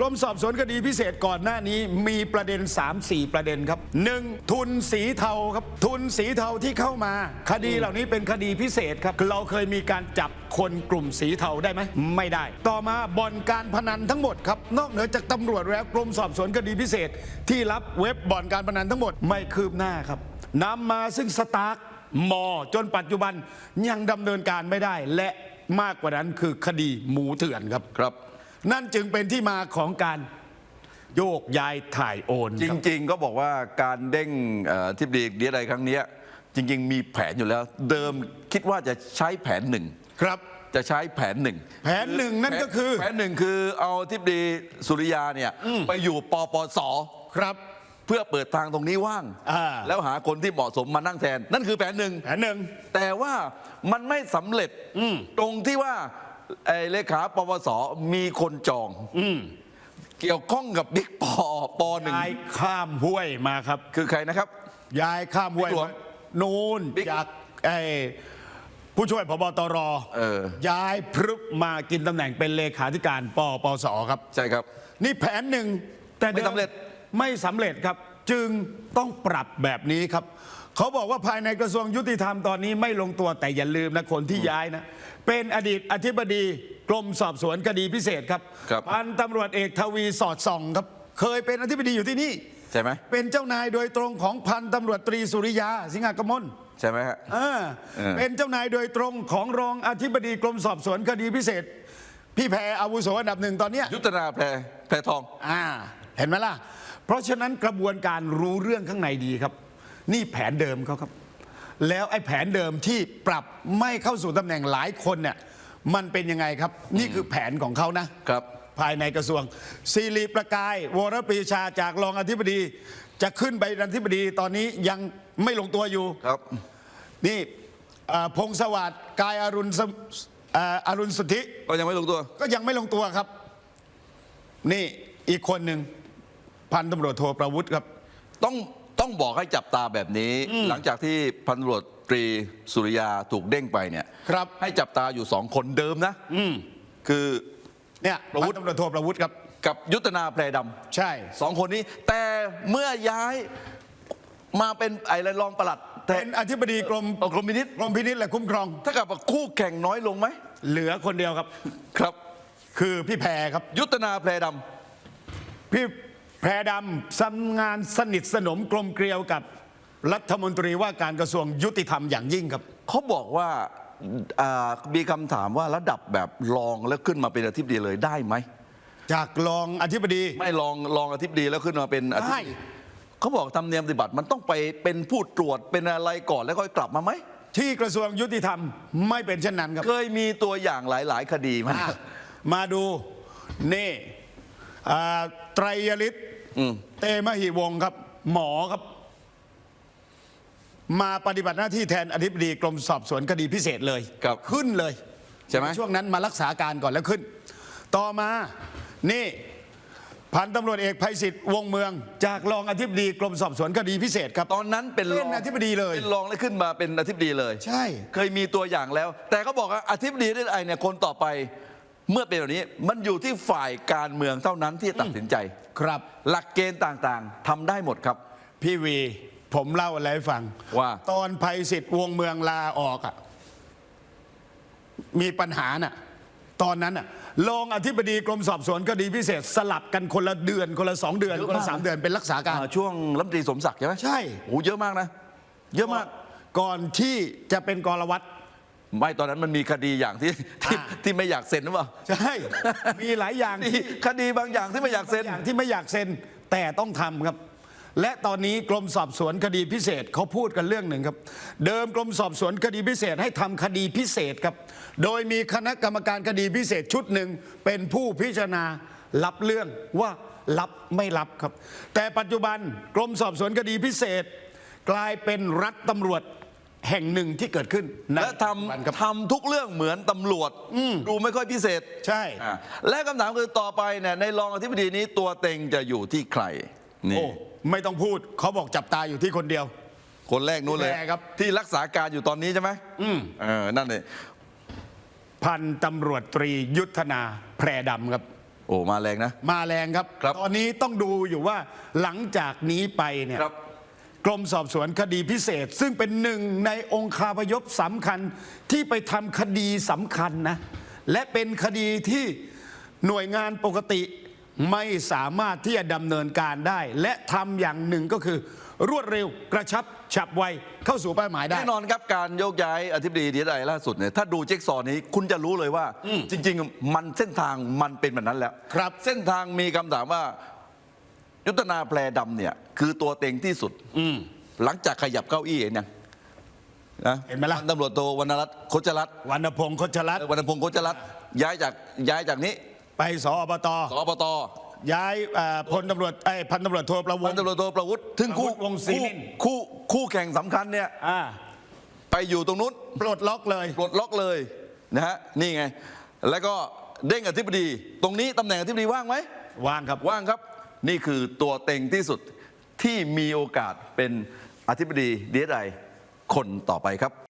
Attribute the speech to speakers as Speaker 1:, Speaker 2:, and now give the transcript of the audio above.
Speaker 1: กรมสอบสวนคดีพิเศษก่อนหน้านี้มีประเด็น 3-4 ประเด็นครับหนึ่งทุนสีเทาครับ ทุนสีเทาที่เข้ามา คดีเหล่านี้เป็นคดีพิเศษครับ เราเคยมีการจับคนกลุ่มสีเทาได้ไหมไม่ได้ ต่อมาบ่อนการพนันทั้งหมดครับ นอกเหนือจากตำรวจแล้วกรมสอบสวนคดีพิเศษ ที่รับเว็บบ่อนการพนันทั้งหมดไม่คืบหน้าครับนำมาซึ่งสตาร์กมอจนปัจจุบันยังดำเนินการไม่ได้ และมากกว่านั้นคือคดีหมูเถื่อนครับ
Speaker 2: ครับ
Speaker 1: นั่นจึงเป็นที่มาของการโยกย้ายถ่ายโอน
Speaker 2: จ
Speaker 1: ครับ
Speaker 2: ริง ๆ ก็บอกว่าการเด้งเอ่อทิบดีเดียอะไรครั้งเนี้ยจริง ๆ มีแผนอยู่แล้ว เดิมคิดว่าจะใช้แผนหนึ่ง
Speaker 1: ครับ
Speaker 2: จะใช้แผนหนึ่ง
Speaker 1: แผนหนึ่งนั่นก็คือ
Speaker 2: แผนหนึ่งคือเอาทิบดีสุริยาเนี่ยไปอยู่ปปส
Speaker 1: ครับ
Speaker 2: เพื่อเปิดทางตรงนี้ว่าง
Speaker 1: อ่า
Speaker 2: แล้วหาคนที่เหมาะสมมานั่งแทน นั่นคือแผนหนึ่ง
Speaker 1: แผนหนึ่ง
Speaker 2: แต่ว่ามันไม่สำเร็จตรงที่ว่า ไอ้เลขาปปสมีคนจอง เกี่ยวข้องกับบิ๊กปอปหนึ่ง
Speaker 1: ย้ายข้ามห้วยมาครับ
Speaker 2: คือใครนะครับ
Speaker 1: ย้ายข้ามห้วย
Speaker 2: บิ๊กหลวง
Speaker 1: มานูน
Speaker 2: บิ๊ก
Speaker 1: จากไอ้ผู้ช่วยพบตร
Speaker 2: เออ
Speaker 1: ย้ายพรึบมากินตำแหน่งเป็นเลขาธิการปปสครับ
Speaker 2: ใช่ครับ
Speaker 1: นี่แผนหนึ่งแต่
Speaker 2: ไม่สำเร็จ
Speaker 1: ไม่สำเร็จครับ จึงต้องปรับแบบนี้ครับ เขาบอกว่าภายในกระทรวงยุติธรรมตอนนี้ไม่ลงตัวแต่อย่าลืมนะคนที่ย้ายนะ เป็นอดีตอธิบดีกรมสอบสวนคดีพิเศษครับ
Speaker 2: ครับ
Speaker 1: พันตำรวจเอกทวีสอดส่องครับ เคยเป็นอธิบดีอยู่ที่นี่
Speaker 2: ใช่ไหม
Speaker 1: เป็นเจ้านายโดยตรงของพันตำรวจตรีสุริยา สิงหากมล
Speaker 2: ใช่ไหมฮะ
Speaker 1: อ่า
Speaker 2: เออ
Speaker 1: เป็นเจ้านายโดยตรงของรองอธิบดีกรมสอบสวนคดีพิเศษ พี่แพรอาวุโสอันดับหนึ่งตอนเนี้ย
Speaker 2: ยุทธนาแพรแพรทอง
Speaker 1: อ่า เห็นไหมล่ะ เพราะฉะนั้นกระบวนการรู้เรื่องข้างในดีครับ นี่แผนเดิมเขาครับ แล้วไอ้แผนเดิมที่ปรับไม่เข้าสู่ตำแหน่งหลายคนเนี่ยมันเป็นยังไงครับ นี่คือแผนของเขานะ
Speaker 2: ครับ
Speaker 1: ภายในกระทรวงศิริประกายวรปรีชาจากรองอธิบดี จะขึ้นไปเป็นอธิบดีตอนนี้ยังไม่ลงตัวอยู่
Speaker 2: ครับ
Speaker 1: นี่เอ่อพงศวัสดิ์กายอรุณสมเอ่ออรุณสุทธิ
Speaker 2: ก็ยังไม่ลงตัว
Speaker 1: ก็ยังไม่ลงตัวครับ นี่อีกคนหนึ่งพันตำรวจโทประวุฒิครับ
Speaker 2: ต้อง ต้องบอกให้จับตาแบบนี้ หลังจากที่พันตำรวจตรีสุริยาถูกเด้งไปเนี่ย
Speaker 1: ครับ
Speaker 2: ให้จับตาอยู่สองคนเดิมนะ
Speaker 1: อืม
Speaker 2: คือ
Speaker 1: เนี่ย
Speaker 2: ประวุฒิ
Speaker 1: พันตำรวจโทประวุฒิครับ
Speaker 2: กับยุทธนาแพรดำ
Speaker 1: ใช่
Speaker 2: สองคนนี้ แต่เมื่อย้ายมาเป็นไอ้รองปลัดแต่
Speaker 1: เป็นอธิบดีกรม
Speaker 2: เอากรมพินิษ
Speaker 1: กรมพินิษและคุ้มครอง
Speaker 2: ถ้ากับว่าคู่แข่งน้อยลงไหม
Speaker 1: เหลือคนเดียวครับ
Speaker 2: ครับ
Speaker 1: คือพี่แพรครับ
Speaker 2: ยุทธนาแพรด
Speaker 1: พี่ แพรดำทำงานสนิทสนมกลมเกลียวกับรัฐมนตรีว่าการกระทรวงยุติธรรมอย่างยิ่งครับำ
Speaker 2: เขาบอกว่าอ่ามีคำถามว่าระดับแบบรองแล้วขึ้นมาเป็นอธิบดีเลยได้ไหม
Speaker 1: จากรองอธิบดี
Speaker 2: ไม่รองรองอธิบดีแล้วขึ้นมาเป็นอธิบ
Speaker 1: ได้
Speaker 2: ดีเขาบอกธรรมเนียมปฏิบัติมันต้องไปเป็นผู้ตรวจเป็นอะไรก่อนแล้วค่อยกลับมาไหม
Speaker 1: ที่กระทรวงยุติธรรมไม่เป็นเช่นนั้นครับ
Speaker 2: เคยมีตัวอย่างหลาย ๆ คดีมา
Speaker 1: อะมาดู นี่อ่าไตรยฤทธิ์
Speaker 2: อืม
Speaker 1: เตมหิวงศ์ครับ หมอครับ มาปฏิบัติหน้าที่แทนอธิบดีกรมสอบสวนคดีพิเศษเลย
Speaker 2: ครับ
Speaker 1: ขึ้นเลย
Speaker 2: ใช่ไหม
Speaker 1: ช่วงนั้นมารักษาการก่อนแล้วขึ้น ต่อมานี่พันตำรวจเอกภัยศิษฐ์วงเมือง จากรองอธิบดีกรมสอบสวนคดีพิเศษครับ
Speaker 2: ตอนนั้นเป็นร
Speaker 1: เป็
Speaker 2: อง
Speaker 1: นอธิบดีเลย
Speaker 2: เป็นรองแล้วขึ้นมาเป็นอธิบดีเลย
Speaker 1: ใช่
Speaker 2: เคยมีตัวอย่างแล้ว แต่เขาบอกว่าอธิบดีได้ไอเนี่ยคนต่อไป เมื่อเป็นแบบนี้มันอยู่ที่ฝ่ายการเมืองเท่านั้นที่ตัดสินใจ
Speaker 1: ครับ
Speaker 2: หลักเกณฑ์ต่างๆทำได้หมดครับ
Speaker 1: พี่วี ผมเล่าอะไรให้ฟัง
Speaker 2: ว่า
Speaker 1: ตอนภัยศิษฐ์วงเมืองลาออกอะมีปัญหาน่ะ ตอนนั้นน่ะรองอธิบดีกรมสอบสวนคดีพิเศษ สลับกันคนละเดือน คนละสองเดือน
Speaker 2: เยอะ
Speaker 1: คนละ
Speaker 2: มาก
Speaker 1: สามเดือนเป็นรักษาการ
Speaker 2: อ่าช่วงรัฐมนตรีสมศักดิ์ใช่ไหม
Speaker 1: ใช่
Speaker 2: โอ้เยอะมากนะ เยอะมาก
Speaker 1: ก่อนที่จะเป็นกรวัตร
Speaker 2: ไม่ตอนนั้นมันมีคดีอย่างที่ที่
Speaker 1: อ่า
Speaker 2: ที่ไม่อยากเซ็นหรือเปล่า
Speaker 1: ใช่ มีหลายอย่าง
Speaker 2: มี
Speaker 1: ที่
Speaker 2: คดีบางอย่างที่ไม่อยากเซ็น
Speaker 1: อย่างที่ไม่อยากเซ็นแต่ต้องทำครับ และตอนนี้กรมสอบสวนคดีพิเศษเขาพูดกันเรื่องหนึ่งครับ เดิมกรมสอบสวนคดีพิเศษให้ทำคดีพิเศษครับ โดยมีคณะกรรมการคดีพิเศษชุดหนึ่งเป็นผู้พิจารณารับเรื่องว่ารับไม่รับครับ แต่ปัจจุบันกรมสอบสวนคดีพิเศษ กลายเป็นรัฐตำรวจ แห่งหนึ่งที่เกิดขึ้นใน
Speaker 2: และท
Speaker 1: ปัจจุบันครับำ
Speaker 2: ทำทุกเรื่องเหมือนตำรวจดูไม่ค่อยพิเศษ
Speaker 1: ใช่
Speaker 2: อ่าและคำถามคือต่อไปเนี่ยในรองอธิบดีนี้ตัวเต็งจะอยู่ที่ใครนี่
Speaker 1: โอ้ ไม่ต้องพูดเขาบอกจับตาอยู่ที่คนเดียว
Speaker 2: คนแรกนู้นเลย
Speaker 1: แรกครับ
Speaker 2: ที่รักษาการอยู่ตอนนี้ใช่ไหม
Speaker 1: อืม
Speaker 2: เออนั่นเลย
Speaker 1: พันตำรวจตรียุทธนาแพรดำครับ
Speaker 2: โอ้มาแรงนะ
Speaker 1: มาแรงครับ
Speaker 2: ครับ
Speaker 1: ตอนนี้ต้องดูอยู่ว่าหลังจากนี้ไปเนี่ย
Speaker 2: ครับ
Speaker 1: ก รมสอบสวนคดีพิเศษ ซึ่งเป็นหนึ่งในองคาพยพสำคัญที่ไปทำคดีสำคัญนะ และเป็นคดีที่หน่วยงานปกติไม่สามารถที่จะดำเนินการได้ และทำอย่างหนึ่งก็คือ รวดเร็วกระชับฉับไวเข้าสู่เป้าหมายได้
Speaker 2: แน่นอนครับการโยกย้ายอธิบดีดีไล่าสุดเนี่ยถ้าดูเจ๊กซอว์นี้ คุณจะรู้เลยว่า จริง ๆ มันเส้นทางมันเป็นแบบนั้นแล้ว
Speaker 1: ครับ
Speaker 2: เส้นทางมีคำถามว่า ยุทธนาแพรดำเนี่ย คือตัวเต็งที่สุดหลังจากขยับเก้าอี้เองเนี่ยนะ
Speaker 1: เห็นไหมล่ะ
Speaker 2: พัตำรวจโทวรรณรัตน์โคชรัตน์
Speaker 1: วรรณพงศ์คชรัตน์
Speaker 2: วรรณพงศ์โคชรัตน์ย้ายจากย้ายจากนี้
Speaker 1: ไปสอบต
Speaker 2: สอบต
Speaker 1: ย้ายเอ่อพลตำรวจเอ้ยพันตำรวจโทประว
Speaker 2: พั
Speaker 1: ง
Speaker 2: นตำรวจโทประวุฒิถึงคู่
Speaker 1: ประวุฒิวงศ์ศรี
Speaker 2: คู่
Speaker 1: นิน
Speaker 2: คู่คู่แข่งสำคัญเนี่ย
Speaker 1: อ่า
Speaker 2: ไปอยู่ตรงนู้น
Speaker 1: ปลดล็อกเลย
Speaker 2: ปลดล็อกเลยนะฮะนี่ไง แล้วก็เด้งอธิบดี ตรงนี้ตำแหน่งอธิบดีว่างไหม
Speaker 1: วางครับ
Speaker 2: ว่างครับ นี่คือตัวเต็งที่สุดที่มีโอกาสเป็นอธิบดีดีไอคนต่อไปครับ